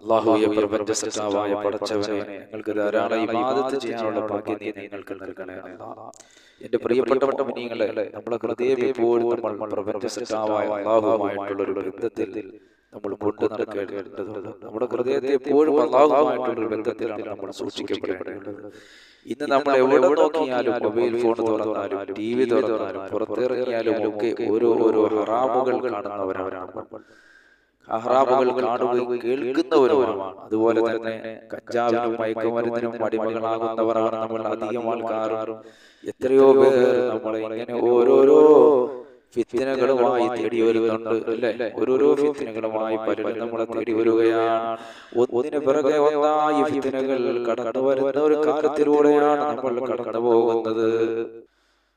അള്ളാഹുയെ പ്രപഞ്ച സൃഷ്ടാവായ പടച്ചവനെ ഞങ്ങൾക്ക് ധാരാളം ഇബാദത്ത് ചെയ്യാനുള്ള ഭാഗ്യം നീ നിങ്ങൾക്ക് നൽകണേ. എന്റെ പ്രിയപ്പെട്ട മുനിങ്ങളെ നമ്മളെ ഹൃദയം എപ്പോഴും നമ്മൾ പ്രപഞ്ച സൃഷ്ടാവായ അള്ളാഹുമായിട്ടുള്ള ഒരു ബന്ധത്തിൽ നമ്മൾ കൊണ്ട് നടക്കേണ്ടതുണ്ട്. നമ്മുടെ ഹൃദയത്തെ എപ്പോഴും അള്ളാഹുമായിട്ടുള്ള ഒരു ബന്ധത്തിലാണ് നമ്മൾ സൂക്ഷിക്കപ്പെടേണ്ടത് ഇന്ന് നമ്മൾ എവിടെ നോക്കിയാലും മൊബൈൽ ഫോൺ തുറന്നാലും ടി വി തുറന്നാലും പുറത്തിറങ്ങിയാലും ഒക്കെ ഓരോ ഓരോ ഹറാമുകൾ കാണുന്നവരാണ് നമ്മൾ. അഹ്റാബുകൾ കാണുകയും കേൾക്കുന്നവരുമാണ്. അതുപോലെ തന്നെ കഞ്ചാവിനും മയക്കുമരുന്നിനും അടിമകളാകുന്നവരാണ് നമ്മൾ അധികം ആൾക്കാരും. എത്രയോ പേർ നമ്മളെ ഇങ്ങനെ ഓരോരോ ഫിത്തിനകളുമായി തേടി വരുന്നുണ്ട് അല്ലെ? ഓരോരോ ഫിത്തിനകളുമായി പലരും നമ്മളെ തേടി വരികയാണ് ഒന്നിനു പിറകെ ഒന്നായി ഫിത്തിനകൾ കടന്നു വരുന്ന ഒരു കാലത്തിലൂടെയാണ് നമ്മൾ കടന്നു പോകുന്നത്.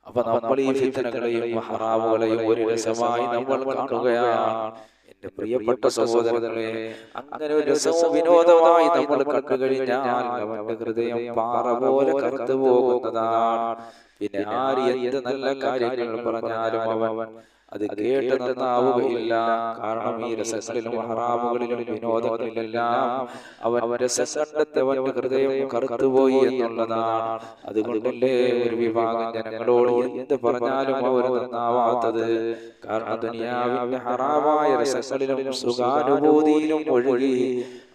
അപ്പൊ നമ്മൾ ഈ ഫിത്തിനകളെയും ഹറാമുകളെയും ഒരു രസമായി നമ്മൾ കാണുകയാണ്. എന്റെ പ്രിയപ്പെട്ട സഹോദരങ്ങളെ അങ്ങനെ ഒരു രസവും വിനോദമായി നമ്മൾ കണ്ടു കഴിഞ്ഞാൽ അവന്റെ ഹൃദയം പാറ പോലെ കറുത്തു പോകുന്നതാണ്. പിന്നെ ആര് എന്ത് നല്ല കാര്യങ്ങൾ പറഞ്ഞാലും അവൻ അത് കേട്ട് നന്നാവുകയില്ല. കാരണം ഈ രസങ്ങളിലും ഹറാമുകളിലും വിനോദങ്ങളിലെല്ലാം അവൻ രസകണ്ടത്തെ അവന്റെ ഹൃദയം കറുത്തുപോയി എന്നുള്ളതാണ്. അതുകൊണ്ടല്ലേ ഒരു വിഭാഗം ജനങ്ങളോട് എന്ത് പറഞ്ഞാലും അവർ നന്നാവാത്തത്. കാരണം ദുനിയാവിന്റെ ഹറാമായ രസങ്ങളിലും സുഖാനുഭൂതിയിലും ഒഴുകി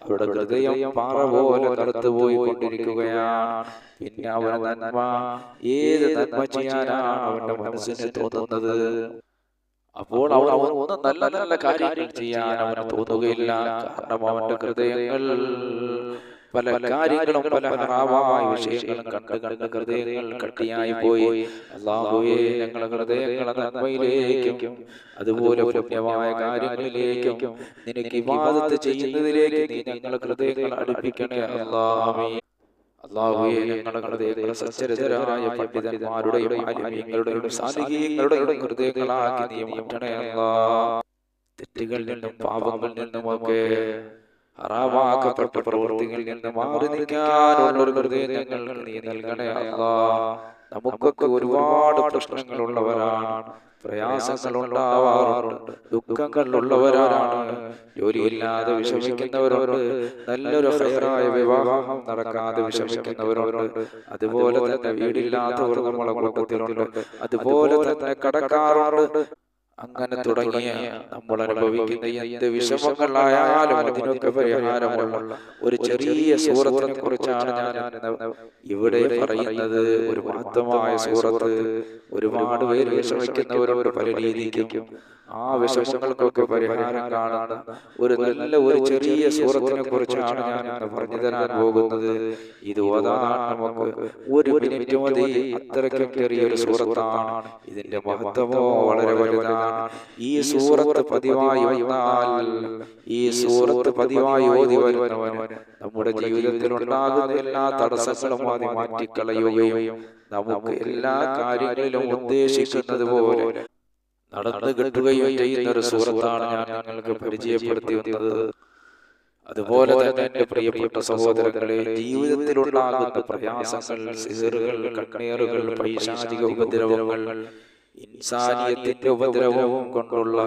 അവരുടെ ഹൃദയം പാറ പോലെ കറുത്തുപോയി കൊണ്ടിരിക്കുകയാണ്. പിന്നെ അവൻ നന്മ. ഏത് നന്മ ചെയ്യാനാണ് അവന്റെ മനസ്സിന് തോന്നുന്നത്? അപ്പോൾ അവൻ ഒന്ന് നല്ല നല്ല കാര്യങ്ങൾ ചെയ്യാൻ അവന് തോന്നുകയില്ല. കാരണം അവന്റെ ഹൃദയങ്ങൾ പല കാര്യങ്ങളും പല ഹറാമായ വിഷയങ്ങളും കണ്ട് കണ്ട് ഹൃദയങ്ങൾ കട്ടിയായി പോയി. അള്ളാഹുവേ ഞങ്ങളുടെ ഹൃദയങ്ങളെ നന്മയിലേക്കും അതുപോലെ പുണ്യമായ കാര്യങ്ങളിലേക്കും നിനക്ക് വിവാദത്ത് ചെയ്യുന്നതിലേക്ക് നീ ഞങ്ങളുടെ ഹൃദയങ്ങൾ അടുപ്പിക്കണേ അള്ളാഹേ. അള്ളാഹുവേ ഞങ്ങളുടെ ഹൃദയങ്ങളെ സച്ചരിതരായ പണ്ഡിതന്മാരുടെയും ആലിമീങ്ങളുടെയും സാധികീയങ്ങളുടെയും ഹൃദയങ്ങളാക്കി നീ മാറ്റണേ തെറ്റുകളിൽ നിന്നും പാപങ്ങളിൽ നിന്നുമൊക്കെ അറാവാക്കപ്പെട്ട പ്രവൃത്തികളിൽ നിന്ന് മാറി നിൽക്കാനുള്ള ഹൃദയം ഞങ്ങൾക്ക് നീ നൽകണേ അല്ലാ. നമുക്കൊക്കെ ഒരുപാട് പ്രശ്നങ്ങളുള്ളവരാണ്. പ്രയാസങ്ങൾ ഉണ്ടാവാറുണ്ട് ദുഃഖങ്ങളുള്ളവരാണ്. ജോലിയില്ലാതെ വിഷമിക്കുന്നവരോട് നല്ലൊരു ഹൈറായ വിവാഹം നടക്കാതെ വിഷമിക്കുന്നവരോട് അതുപോലെ തന്നെ വീടില്ലാത്തവർ നമ്മളെ കൂട്ടത്തിലുണ്ട്. അതുപോലെ തന്നെ കടക്കാറുണ്ട്. അങ്ങനെ തുടങ്ങിയ നമ്മൾ അനുഭവിക്കുന്ന എന്ത് വിഷമങ്ങളായാലും അതിനൊക്കെ പരിഹാരമുള്ള ഒരു ചെറിയ സൂറത്തിനെ കുറിച്ചാണ് ഞാൻ ഇവിടെ പറയുന്നത്. ഒരു മഹത്വമായ സൂറത്ത് ഒരുപാട് പേര് വിഷമിക്കുന്നവരോട് പല രീതിക്കും ആ വിഷമങ്ങൾക്കൊക്കെ പരിഹാരം കാണുന്ന ഒരു നല്ല ഒരു ചെറിയ സൂറത്തിനെ കുറിച്ചാണ് ഞാൻ ഇന്ന് പറഞ്ഞു തരാൻ പോകുന്നത്. ഇത് ഓതാൻ നമുക്ക് ഒരു മിനിറ്റ് മതി. അത്രയ്ക്കും ചെറിയൊരു സൂറത്താണ് ഇതിന്റെ മഹത്വമോ വളരെ വലുതാണ്. ഈ സൂറത്ത് പതിവായി വന്നാൽ ഈ സൂറത്ത് പതിവായി ഓതി വരുന്നവന് നമ്മുടെ ജീവിതത്തിൽ ഉണ്ടാകുന്ന എല്ലാ തടസ്സങ്ങളും മാറ്റി മാറ്റിക്കളയുകയും നമുക്ക് എല്ലാ കാര്യങ്ങളിലും ഉദ്ദേശിക്കുന്നത് പോലെ നടന്നു കിട്ടുകയും ചെയ്യുന്ന ഒരു സൂറത്താണ് ഞാൻ നിങ്ങൾക്ക് പരിചയപ്പെടുത്തി വന്നത്. അതുപോലെ തന്നെ എന്റെ പ്രിയപ്പെട്ട സഹോദരങ്ങളെ ജീവിതത്തിലുണ്ടാകുന്ന പ്രയാസങ്ങൾ സിസറുകൾ കണ്ണീറുകൾ പൈശാചിക ഉപദ്രവങ്ങൾ ഇൻസാനിയത്തിന്റെ ഉപദ്രവവും കൊണ്ടുള്ള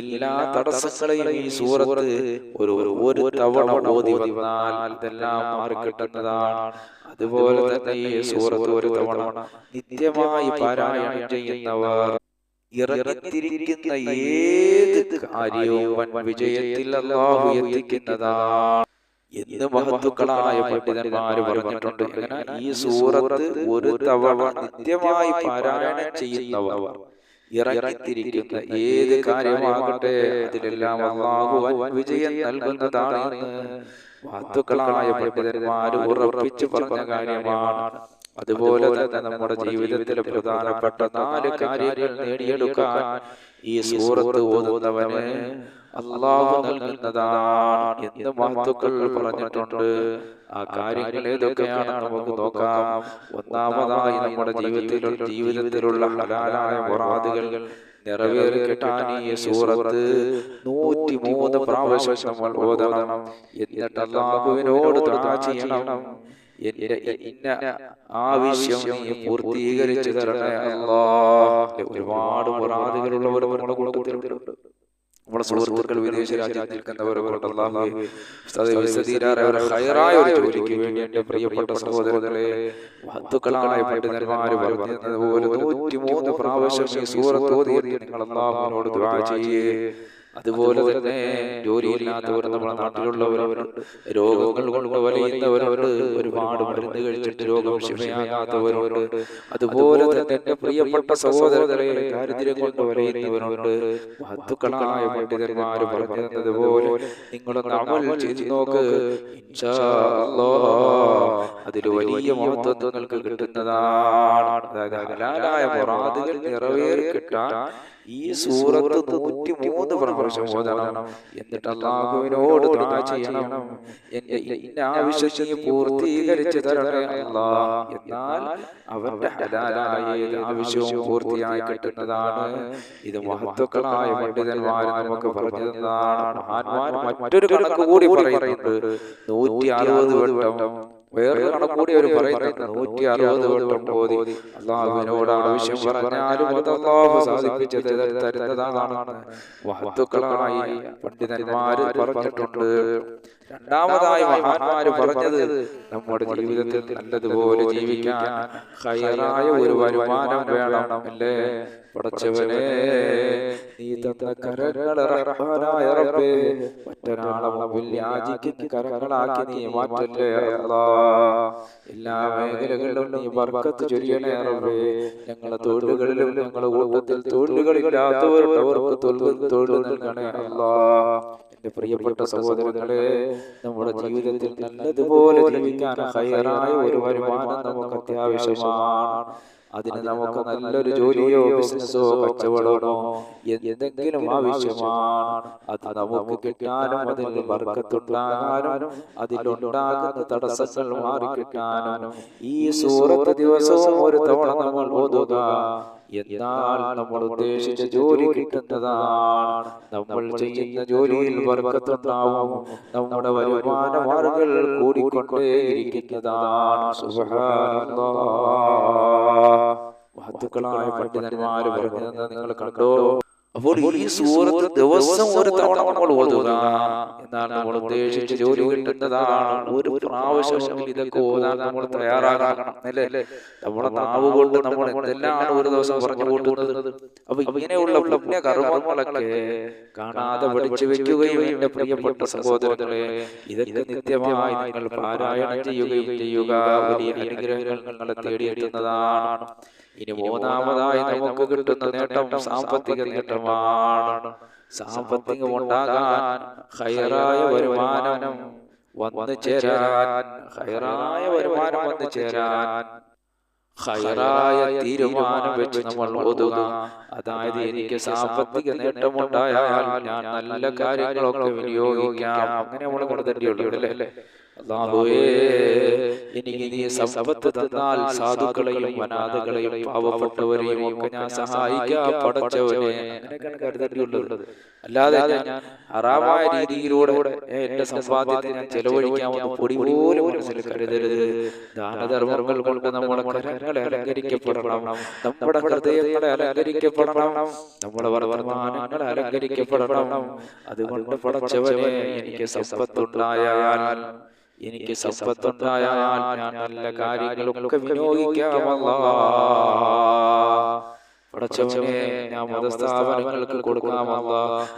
എല്ലാ തടസ്സങ്ങളെയും ഈ സൂറത്ത് ഒരു ഒരു തവണ ഓതി വന്നാൽ ഇതെല്ലാം മാറിക്കിട്ടുന്നതാണ്. അതുപോലെ തന്നെ ഈ സൂറത്ത് ഒരു തവണ നിത്യമായി പാരായണം ചെയ്യുന്നവർ ഇറങ്ങിത്തിരിക്കുന്ന ഏത് കാര്യവും വൻ വിജയത്തിൽ അള്ളാഹു എത്തിക്കുന്നതാണ് എന്ന് മഹത്തുക്കളായ പണ്ഡിതന്മാര് പറഞ്ഞിട്ടുണ്ട്. എങ്ങനെ? ഈ സൂറത്ത് ഒരു തവണ നിത്യമായി പാരായണം ചെയ്യുന്നവർ ഇറങ്ങിത്തിരിക്കുന്ന ഏത് കാര്യമാകട്ടെ അതിലെല്ലാം അള്ളാഹു വൻ വിജയം നൽകുന്നതാണ്. എന്ന് മഹത്തുക്കളായ പണ്ഡിതന്മാര് ഉറപ്പിച്ചു പറഞ്ഞ കാര്യമാണ്. അതുപോലെ തന്നെ നമ്മുടെ ജീവിതത്തിലെ പ്രധാനപ്പെട്ട നാല് കാര്യങ്ങൾ നേടിയെടുക്കാൻ ഈ സൂറത്ത് ഓതുന്നവന് അള്ളാഹു നൽകുന്നതാണ് എന്ന് മഹത്തുക്കൾ പറഞ്ഞിട്ടുണ്ട്. ആ കാര്യങ്ങൾ ഏതൊക്കെയാണ് നമുക്ക് നോക്കാം. ഒന്നാമതായി നമ്മുടെ ജീവിതത്തിൽ ജീവിതത്തിലുള്ള ഹലാലായ മുറാദുകൾ നിറവേറി കിട്ടാൻ ഈ സൂറത്ത് നൂറ്റി മൂന്ന് പ്രാവശ്യം നമ്മൾ ഓതണം. എന്നിട്ട് അള്ളാഹുവിനോട് ചെയ്യണം. ഇന്ന ആവശ്യം നീ പൂർത്തീകരിച്ചു തരണേ അല്ലാ ഒരുപാട് മുറാദുകളുള്ളവർ നമ്മുടെ കൂട്ടത്തിലുണ്ട് നമ്മുടെ സുഹൃത്തുക്കൾ വിദേശ രാജ്യത്ത് നിൽക്കുന്നവരോട് ഒരു ജോലിക്ക് വേണ്ടി പ്രിയപ്പെട്ട സഹോദരങ്ങളെ നൂറ്റിമൂന്ന് പ്രാവശ്യം ഈ സൂറത്ത് നിങ്ങൾ അള്ളാഹുവിനോട് ദുആ ചെയ്യേ. അതുപോലെ തന്നെ ജോലിയില്ലാത്തവർ നമ്മുടെ നാട്ടിലുള്ളവരവരുണ്ട് രോഗങ്ങൾ കൊണ്ട് വലയുന്നവരവരുണ്ട് ഒരുപാട് മരുന്ന് കഴിച്ചിട്ട് രോഗം ശിവയാകാത്തവരുണ്ട് അതുപോലെ തന്നെ എന്റെ പ്രിയപ്പെട്ട സഹോദരങ്ങളെ ദാരിദ്ര്യം കൊണ്ട് വലയുന്നവരുണ്ട്. മഹത്തുക്കളായ പണ്ഡിതന്മാര് പറഞ്ഞു തന്നതുപോലെ നിങ്ങളൊന്ന് അമൽ ചെയ്തു നോക്ക്. അതിൽ വലിയ മഹത്വം നിങ്ങൾക്ക് കിട്ടുന്നതാണ്. അതായത് ഹലാലായ മുറാദുകൾ നിറവേറി കിട്ടാൻ ഈ സൂറത്ത് നൂറ്റി മൂന്ന് പ്രാവശ്യം ഓതണം. എന്നിട്ട് അള്ളാഹുവിനോട് ദുആ ചെയ്യണം. എന്റെ ഇന്ന ആവശ്യം നീ പൂർത്തീകരിച്ചു തരണേ അല്ലാ. എന്നാൽ അവന്റെ ആവശ്യവും പൂർത്തിയായി കിട്ടുന്നതാണ്. ഇത് മഹത്വക്കളായ പണ്ഡിതന്മാർ നമുക്ക് പറഞ്ഞു തന്നതാണ് മഹാന്മാർ മറ്റൊരു കണക്ക് കൂടി പറയുന്നുണ്ട്. നൂറ്റി അറുപത് വട്ടം വേറെ കണക്ക് കൂടി അവർ പറയുന്നുണ്ട് നൂറ്റി അറുപത് വട്ടം പോതി അള്ളാഹുവിനോട് ആവശ്യം പറഞ്ഞാലും അത് അള്ളാഹു സാധിപ്പിച്ചു തരുന്നതാണ് മഹത്തുക്കളായി പണ്ഡിതന്മാര് പറഞ്ഞിട്ടുണ്ട് രണ്ടാമതായി മഹാന്മാര് പറഞ്ഞത് നമ്മുടെ ജീവിതത്തിൽ നല്ലതുപോലെ ജീവിക്കാൻ ഹയറായ ഒരു വരുമാനം വേണം അല്ലേ പടച്ചവനെ നീ തന്ന കരങ്ങളെ റഹ്മാനായ റബ്ബേ മറ്റൊരാളെ മുമ്പിൽ കരങ്ങളാക്കി നീ മാറ്റല്ലേ എല്ലാ മേഖലകളിലും നീ ബർക്കത്ത് ചൊരിയണേ റബ്ബേ. ഞങ്ങളെ തൊഴിലുകളിലും ഞങ്ങളുടെ കുടുംബത്തിൽ തൊഴിലുകളില്ലാത്തവരുടെ അവർക്ക് തൊഴിൽ നൽകണേ അല്ലാ എന്റെ പ്രിയപ്പെട്ട സഹോദരങ്ങളെ നമ്മുടെ ജീവിതത്തിൽ നല്ലതുപോലെ ജീവിക്കാൻ ഹയറായ ഒരു വരുമാനം നമുക്ക് അത്യാവശ്യമാണ്. അതിന് നമുക്ക് നല്ലൊരു ജോലിയോ ബിസിനസ്സോ കച്ചവടമോ എന്തെങ്കിലും ആവശ്യമാണ്. അത് നമുക്ക് കിട്ടാനും അതിൽ വർക്കത്തുണ്ടാകാനും അതിലുണ്ടാകുന്ന തടസ്സങ്ങൾ മാറിക്കിട്ടാനും ഈ സൂറത്ത് ദിവസവും ഒരു തവണ നമ്മൾ ഓതുക. എന്നാൽ നമ്മൾ ഉദ്ദേശിച്ച ജോലി കിട്ടുന്നതാണ്. നമ്മൾ ചെയ്യുന്ന ജോലിയിൽ വർഗത്തുണ്ടാവും നമ്മുടെ വരുമാന മാർഗങ്ങൾ കൂടിക്കൊണ്ടേയിരിക്കുന്നതാണ്. സുബ്ഹാനല്ലാഹ്. മഹത്തുക്കളായ പണ്ഡിതന്മാര് പറഞ്ഞത് നിങ്ങൾ കണ്ടോ? അപ്പോൾ ഈ സൂറത്ത് ദിവസം ഒരു തവണ നമ്മൾ ഓതുക. എന്നാണ് നമ്മൾ ഉദ്ദേശിച്ച് ജോലി കിട്ടുന്നതാണ്. ഒരു പ്രാവശ്യം ഇതൊക്കെ ഓതാൻ നമ്മൾ തയ്യാറാകണം. അല്ലേ? നമ്മുടെ നാവ് കൊണ്ട് നമ്മൾ എന്തെല്ലാം ഒരു ദിവസം പറഞ്ഞു കൂട്ടുന്നത് അപ്പൊ ഇങ്ങനെയുള്ള പുണ്യ കർമ്മങ്ങളൊക്കെ കാണാതെ പഠിച്ചു വെക്കുകയും എന്റെ പ്രിയപ്പെട്ട സഹോദരങ്ങളെ ഇതൊക്കെ നിത്യമായി നിങ്ങൾ പാരായണം ചെയ്യുകയും ചെയ്യുക. വലിയ അനുഗ്രഹങ്ങൾ നിങ്ങളെ തേടിയെത്തുന്നതാണ്. ഇനി മൂന്നാമതായി നമുക്ക് കിട്ടുന്ന നേട്ടം സാമ്പത്തിക നേട്ടമാണ്. സാമ്പത്തികം ഉണ്ടാകാൻ ഹൈറായ വരുമാനം വന്നു ചേരാൻ ഹൈറായ വരുമാനം വന്നു ചേരാൻ. ഹൈറായ തീരുമാനം വെച്ച് നമ്മൾ ഓതുക. അതായത് എനിക്ക് സാമ്പത്തിക നേട്ടമുണ്ടായാൽ ഞാൻ നല്ല കാര്യങ്ങളൊക്കെ വിനിയോഗിക്കാം. അങ്ങനെ നമ്മൾ കണ്ടെത്തിയുള്ളൂ അല്ലേ? എനിക്ക് നീ സമ്പത്ത് തന്നാൽ സാധുക്കളെയും അനാഥകളെയും പാവപ്പെട്ടവരെയും ഒക്കെ ഞാൻ സഹായിക്കാം പടച്ചവനെ. അങ്ങനെയൊക്കെയാണ് കരുതേണ്ടിയുള്ളത്. അല്ലാതെ ഞാൻ ഹറാമായ രീതിയിലൂടെ എന്റെ സമ്പാദ്യത്തെ ഞാൻ ചെലവഴിക്കാമെന്ന് പൊടി പോലും മനസ്സിൽ കരുതരുത്. ദാനധർമ്മങ്ങൾ കൊണ്ട് നമ്മുടെ കരങ്ങളെ അലങ്കരിക്കപ്പെടണം. നമ്മുടെ ഹൃദയങ്ങളെ അലങ്കരിക്കപ്പെടണം. നമ്മുടെ വർത്തമാനങ്ങളെ അലങ്കരിക്കപ്പെടണം. അതുകൊണ്ട് പടച്ചവനെ എനിക്ക് സമ്പത്തുണ്ടായാൽ എനിക്ക് സമ്പത്തുണ്ടായാൽ ഞാൻ നല്ല കാര്യങ്ങളൊക്കെ വിനിയോഗിക്കാമല്ല പടച്ചവനെ ഞാൻ മതസ്ഥാപനങ്ങൾക്ക്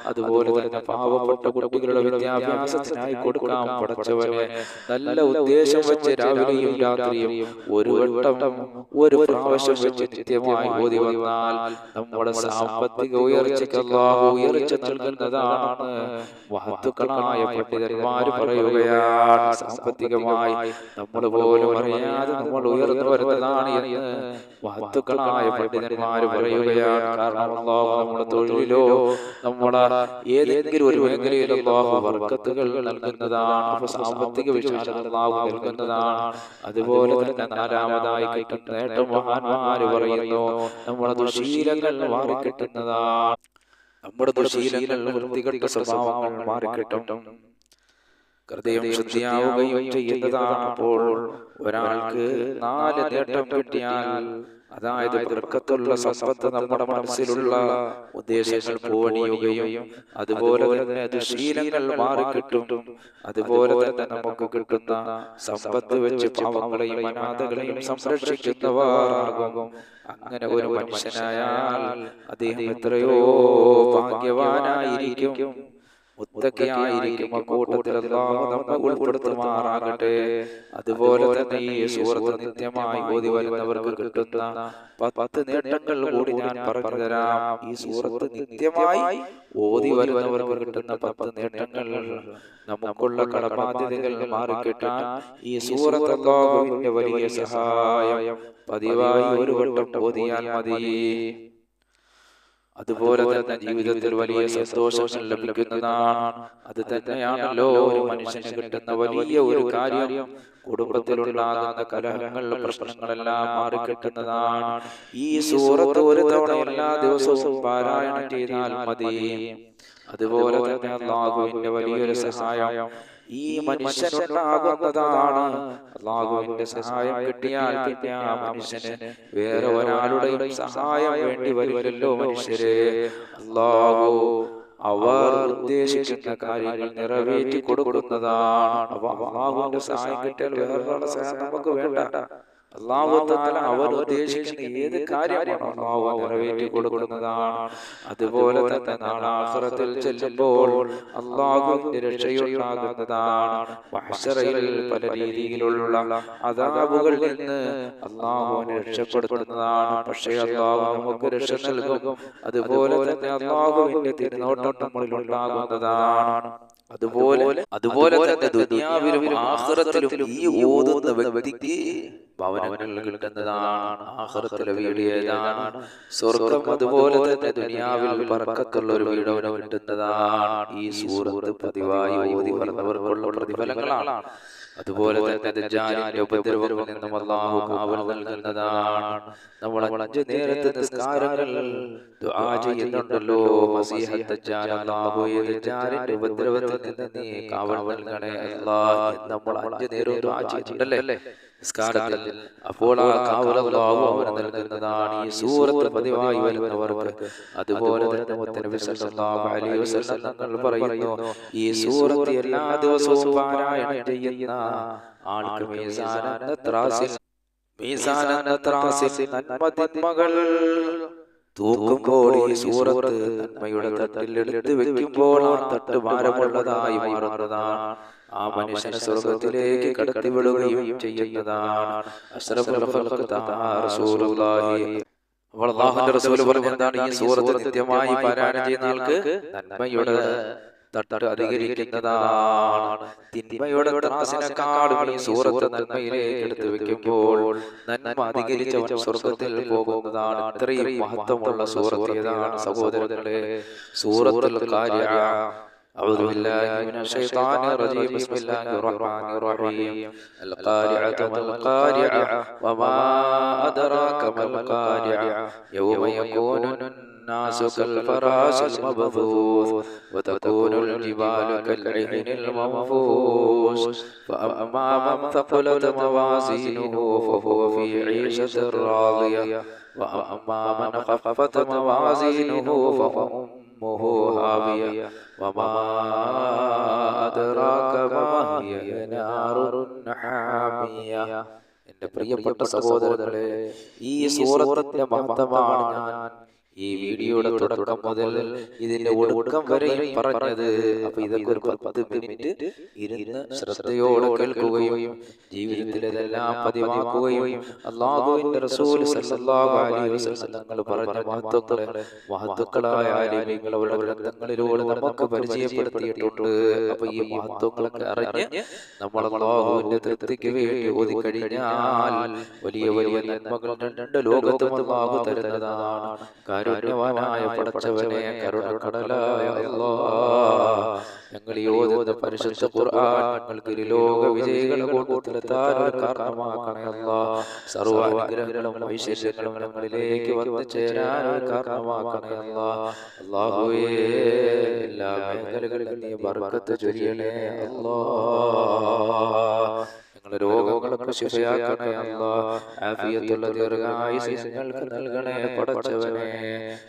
അതുപോലെ തന്നെ പാവപ്പെട്ട കുട്ടികളുടെ വിദ്യാഭ്യാസത്തിനായി കൊടുക്കാം പടച്ചവനെ. നല്ല ഉദ്ദേശം വെച്ച് രാവിലെയും രാത്രിയും ഒരു വട്ടം ഒരു പ്രാവശ്യം വെച്ച് നിത്യമായി ഓതി വന്നാൽ നമ്മുടെ സാമ്പത്തിക ഉയർച്ചയ്ക്ക് അല്ലാഹു ഉയർച്ച നൽകുന്നതാണ്. മഹത്തുക്കളായ പണ്ഡിതന്മാർ പറയുകയാണ്. സാമ്പത്തികമായി നമ്മൾ പോലും അറിയാതെ നമ്മൾ ഉയർന്നു വരുന്നതാണ് എന്ന് മഹത്തുക്കളായ പണ്ഡിതന്മാർ പറയുകയാണ് കാരണം അള്ളാഹു നമ്മുടെ തൊഴിലിലോ നമ്മുടെ ഏതെങ്കിലും ഒരു മേഖലയിൽ അല്ലാഹു വർക്കത്തുകൾ നൽകുന്നതാണ് സാമ്പത്തിക വിശാലത അല്ലാഹു നൽകുന്നതാണ്. അതുപോലെ തന്നെ നാലാമതായി കിട്ടുന്ന നേട്ടം മഹാന്മാര് പറയുന്നു നമ്മുടെ ദുശീലങ്ങൾ മാറിക്കിട്ടുന്നതാണ്. നമ്മുടെ ദുശീലങ്ങൾ വൃത്തികെട്ട സ്വഭാവങ്ങൾ മാറിക്കിട്ടും. ഹൃദയം ശുദ്ധിയാവുകയും ചെയ്യുന്നതാണ് അപ്പോൾ ഒരാൾക്ക് നാല് നേട്ടം കിട്ടിയാൽ അതായത് ബർക്കത്തുള്ള സമ്പത്ത് നമ്മുടെ മനസ്സിലുള്ള ഉദ്ദേശങ്ങൾ പൂവണിയുകയും അതുപോലെ തന്നെ ദുശീലങ്ങൾ മാറിക്കിട്ടും അതുപോലെ തന്നെ നമുക്ക് കിട്ടുന്ന സമ്പത്ത് വെച്ച് പാവങ്ങളെയും അനാഥകളെയും സംരക്ഷിക്കുന്നവരാകും. അങ്ങനെ ഒരു മനുഷ്യനായാൽ അദ്ദേഹം എത്രയോ ഭാഗ്യവാനായിരിക്കും. മുത്തക്കയായിരിക്കും അക്കൂട്ടത്തിൽ അല്ലാഹു നമ്മെ ഉൾപ്പെടുത്തുമാറാകട്ടെ. അതുപോലെ തന്നെ ഈ സൂറത്ത് നിത്യമായി ഓതി വരുന്നവർക്ക് കിട്ടുന്ന പത്ത് നേട്ടങ്ങൾ കൂടി ഞാൻ പറഞ്ഞു തരാം. ഈ സൂറത്ത് നിത്യമായി ഓതി വരുന്നവർക്ക് കിട്ടുന്ന പത്ത് നേട്ടങ്ങൾ നമുക്കുള്ള കടബാധ്യതകൾ മാറിക്കിട്ടാൻ ഈ സൂറത്ത് അല്ലാഹുവിന്റെ വലിയ സഹായം പതിവായി ഒരു വട്ടം ഓതിയാൽ മതി. അതുപോലെ തന്നെ ജീവിതത്തിൽ വലിയ സന്തോഷം ലഭിക്കുന്നതാണ്. അത് തന്നെയാണല്ലോ ഒരു മനുഷ്യന് കിട്ടുന്ന വലിയ ഒരു കാര്യം. കുടുംബത്തിലുണ്ടാകുന്ന കലഹങ്ങൾ പ്രശ്നങ്ങളെല്ലാം മാറിക്കിട്ടുന്നതാണ്. ഈ സൂറത്ത് ഒരു തവണ എല്ലാ ദിവസവും പാരായണം ചെയ്താൽ മതി. അതുപോലെ തന്നെ അള്ളാഹുവിന്റെ വലിയൊരു സഹായം. ഈ മനുഷ്യനുണ്ടാകുന്നതാണ് അള്ളാഹുവിന്റെ സഹായം കിട്ടിയാൽ പിന്നെ ആ മനുഷ്യന് വേറെ ഒരാളുടെയും സഹായം വേണ്ടി വരുമല്ലോ മനുഷ്യരെ. അള്ളാഹു അവർ ഉദ്ദേശിക്കുന്ന കാര്യങ്ങൾ നിറവേറ്റി കൊടുക്കുന്നതാണ് അപ്പൊ അള്ളാഹുവിന്റെ സഹായം കിട്ടിയാൽ വേറൊരാളുടെ സഹായം നമുക്ക് വേണ്ട. അള്ളാഹു താല അവർ ഉദ്ദേശിക്കുന്ന ഏത് കാര്യമാണ് അള്ളാഹു നിറവേറ്റി കൊടുക്കുന്നതാണ്. അതുപോലെ തന്നെ നാളാഹുറത്തിൽ ചെല്ലുമ്പോൾ അള്ളാഹുവിന്റെ രക്ഷയുണ്ടാകുന്നതാണ്. മഹ്ശറയിൽ പല രീതിയിലുള്ള അതാവുകളിൽ നിന്ന് അള്ളാഹുവിനെ രക്ഷപ്പെടുത്തുന്നതാണ്. പക്ഷേ അള്ളാഹു നമുക്ക് രക്ഷ നൽകും. അതുപോലെ തന്നെ അള്ളാഹുവിന്റെ തിരുനോട്ടം നമ്മളിൽ ഉണ്ടാകുന്നതാണ്. അതുപോലെ അതുപോലെ തന്നെ ദുനിയാവിലും ആഹ്റത്തിലും ഈ ഓതുന്ന വ്യക്തിക്ക് ഭവനങ്ങൾ കിട്ടുന്നതാണ് ആഹ്റത്തിലെ വീട് ഏതാണ്? സ്വർഗം അതുപോലെ തന്നെ ദുനിയാവിൽ പറക്കത്തുള്ള ഒരു വീട് കിട്ടുന്നതാണ് ഈ സൂറത്ത് പതിവായി ഓതി പറഞ്ഞവർക്കുള്ള പ്രതിഫലങ്ങളാണ്. അതുപോലെ തന്നെ ദജ്ജാലിന്റെ ഉപദ്രവത്തിൽ നിന്നും അള്ളാഹു കാവൽ നൽകുന്നതാണ്. നമ്മൾ അഞ്ച് നേരത്തെ നിസ്കാരങ്ങൾ ദുആ ചെയ്യുന്നുണ്ടല്ലോ. മസീഹ ദജ്ജാൽ അല്ലാഹു ദജ്ജാലിന്റെ ഉപദ്രവത്തിൽ നിന്ന് നീ കാവൽ നൽകണേ അല്ലാഹ് നമ്മൾ അഞ്ച് നേരവും ദുആ ചെയ്യുന്നുണ്ടല്ലേ? നിസ്കാരത്തിൽ അപ്പോൾ ആ കാവൽ അവർ നൽകുന്നതാണ് ഈ സൂറത്ത് പതിവായി വരുന്നവർക്ക് അതുപോലെ തന്നെ തങ്ങൾ പറയുന്നു ഈ സൂറത്ത് എല്ലാ ദിവസവും പാരായണം ചെയ്യുന്ന ആൾക്ക് മീസാൻ എന്ന ത്രാസിൽ മീസാൻ എന്ന ത്രാസിൽ നന്മ തൂക്കുമ്പോൾ ഈ സൂറത്ത് നന്മയുടെ തട്ടിൽ എടുത്ത് വെക്കുമ്പോൾ ആ തട്ട് ഭാരമുള്ളതായി മാറുന്നതാണ്. ആ മനുഷ്യനെ സ്വർഗത്തിലേക്ക് കടത്തിവിടുകയും ചെയ്യുന്നതാണ്. അപ്പോൾ അല്ലാഹുവിന്റെ റസൂൽ പറഞ്ഞതാണ് ഈ സൂറത്ത് നിത്യമായി പാരായണം ചെയ്യുന്ന ആൾക്ക് നന്മയുടെ തട്ട് അധികരിക്കുന്നതാണ്. തിന്മയുടെ ത്രാസിനെക്കാളും ഈ സൂറത്ത് നന്മയിലേക്ക് എടുത്തു വെക്കുമ്പോൾ നന്മ അധികരിച്ചവൻ സ്വർഗത്തിൽ പോകുന്നതാണ്. ഇത്രയും മഹത്വമുള്ള സൂറത്ത് ഏതാണ് സഹോദരങ്ങളെ? സൂറത്തുൽ കാര്യ أعوذ بالله من الشيطان الرجيم. بسم الله الرحمن الرحيم. القارعة ما القارعة وما أدراك ما القارعة. يوم يكون الناس كالفراش المبثوث. وتكون الجبال كالعهن المنفوش. فأما من ثقلت موازينه فهو في عيشة راضية. وأما من خفت موازينه فأمه هاوية وما أدراك ما هي نار حامية എന്റെ പ്രിയപ്പെട്ട സഹോദരങ്ങളെ ഈ സൂറത്തിന്റെ മഹത്വമാണ് ഞാൻ ഈ വീഡിയോയുടെ തുടക്കം മുതൽ ഇതിന്റെ ഒടുക്കം വരെ പറഞ്ഞത് അപ്പൊ ഇതൊക്കെ ഒരു പത്ത് മിനിറ്റ് ഇരുന്ന് ശ്രദ്ധയോടെ കേൾക്കുകയും ജീവിതത്തിൽ ഇതെല്ലാം പതിവാക്കുകയും അള്ളാഹുവിന്റെ റസൂൽ സല്ലല്ലാഹു അലൈഹി വസല്ലം തങ്ങൾ പറഞ്ഞ മഹത്വങ്ങളെ മഹത്വക്കളായ ആലിമീങ്ങൾ അവരുടെ ഗ്രന്ഥങ്ങളിലൂടെ നമുക്ക് പരിചയപ്പെടുത്തിയിട്ടുണ്ട്. അപ്പൊ ഈ മഹത്വങ്ങളൊക്കെ അറിഞ്ഞ് നമ്മൾ അള്ളാഹുവിന്റെ തൃപ്തിക്ക് വേണ്ടി ഓതി കഴിഞ്ഞാൽ വലിയ വലിയ നന്മകൾ രണ്ട് ലോകത്തും അള്ളാഹു തരുന്നതാണ്. കാരുണ്യവാനായ പടച്ചവനെ കരുണക്കടലായ ഞങ്ങൾ ഈ ഓതുന്ന പരിശുദ്ധ ഖുർആൻ ഞങ്ങൾക്ക് ലോക വിജയികളെ കൂട്ടത്തിലെത്താൻ ഒരു കാരണമാക്കണേ സർവ അനുഗ്രഹങ്ങളും ഐശ്വര്യങ്ങളും ഞങ്ങളിലേക്ക് വന്നു ചേരാൻ ഒരു കാരണമാക്കണേ അല്ലാ അല്ലാഹുവേ എല്ലാ മേഖലകളിലും നീ ബർക്കത്ത് ചൊരിയണേ അല്ലാ ഞങ്ങളുടെ രോഗങ്ങളൊക്കെ ശിഫയാക്കണേ അല്ലാ. ആഫിയത്തുള്ള ദീർഘായുസ് ഞങ്ങൾക്ക് നൽകണേ പടച്ചവനെ.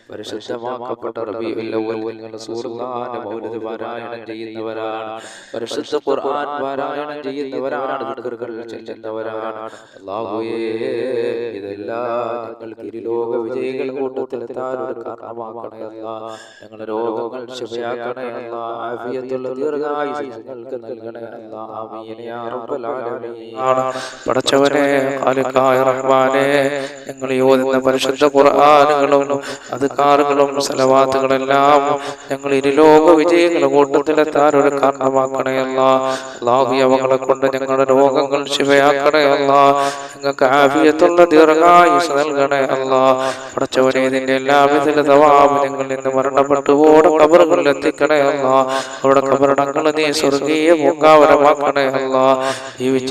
പരിശുദ്ധമാക്കപ്പെട്ട റബീഉൽ അവ്വൽ നിങ്ങൾ റസൂലുള്ളാഹിന്റെ മൗലിദ് പാരായണം ചെയ്യുന്നവരാണ്. പരിശുദ്ധ ഖുർആൻ പാരായണം ചെയ്യുന്നവരാണ് ദിക്റുകൾ ചെല്ലുന്നവരാണ്. അല്ലാഹുവേ ഇതെല്ലാം ഞങ്ങൾക്ക് ഇരുലോക വിജയികൾ കൂട്ടത്തിലെത്താൻ ഒരു കാരണമാക്കണേ അല്ലാ. ഞങ്ങളുടെ രോഗങ്ങൾ ശിഫയാക്കണേ അല്ലാ. ആഫിയത്തുള്ള ദീർഘായുസ് ഞങ്ങൾക്ക് നൽകണേ അല്ലാ. യാ റബ്ബൽ ആലമീൻ. പടച്ചവനെ പഠിച്ചവരെ റഹ്മാനെ ഞങ്ങൾ യോജിക്കുന്ന പരിശുദ്ധ പരിശുദ്ധ ഖുർആനുകളും അദ്കാറുകളും സലവാത്തുകളെല്ലാം ഞങ്ങൾ ഇരുലോക വിജയങ്ങളുടെ കൂട്ടത്തിലെത്താൻ ഒരു കാരണമാക്കണയല്ല അല്ലാഹു അവകളെ കൊണ്ട് ഞങ്ങളുടെ രോഗങ്ങൾ ശിവയാക്കണയല്ല നിങ്ങൾക്ക് ഞങ്ങൾക്ക് ആഫിയത്തുള്ള ദീർഘായുസ് നൽകണയല്ല പഠിച്ചവരെ പടച്ചവനെ ഇതിന്റെ എല്ലാവിധ തവാബ് ഞങ്ങൾ ഇന്ന് മരണപ്പെട്ടു ഓടെ കബറുകളിൽ എത്തിക്കണയല്ല അവിടെ കബറടങ്ങൾ നീ സ്വർഗീയ പൂങ്കാവരമാക്കണേ അല്ലാ.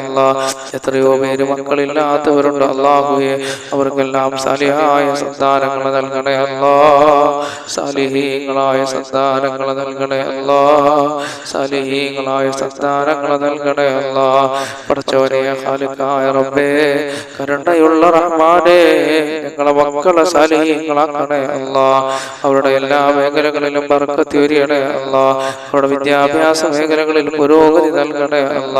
അല്ലാ എത്രയോ പേര് മക്കളില്ലാത്തവരുണ്ട് അള്ളാഹുയെ അവർക്കെല്ലാം സലിഹായ സന്താനങ്ങൾ നൽകണേ അല്ലാ സലിഹീങ്ങളായ സന്താനങ്ങൾ നൽകണേ അല്ലാ സലിഹീങ്ങളായ സന്താനങ്ങൾ നൽകണേ അല്ലാ പഠിച്ചവരെ റബ്ബേ കരുണയുള്ള റഹ്മാനെ ഞങ്ങളെ മക്കളെ സലിഹീങ്ങളാക്കണേ അല്ലാ അവരുടെ എല്ലാ മേഖലകളിലും ബർക്കത്ത് ഉയരണേ അല്ലാ അവരുടെ വിദ്യാഭ്യാസ മേഖലകളിൽ പുരോഗതി നൽകണേ അല്ലാ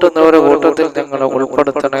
കിട്ടുന്നവരുടെ കൂട്ടത്തിൽ ഞങ്ങളെ ഉൾപ്പെടുത്തണേ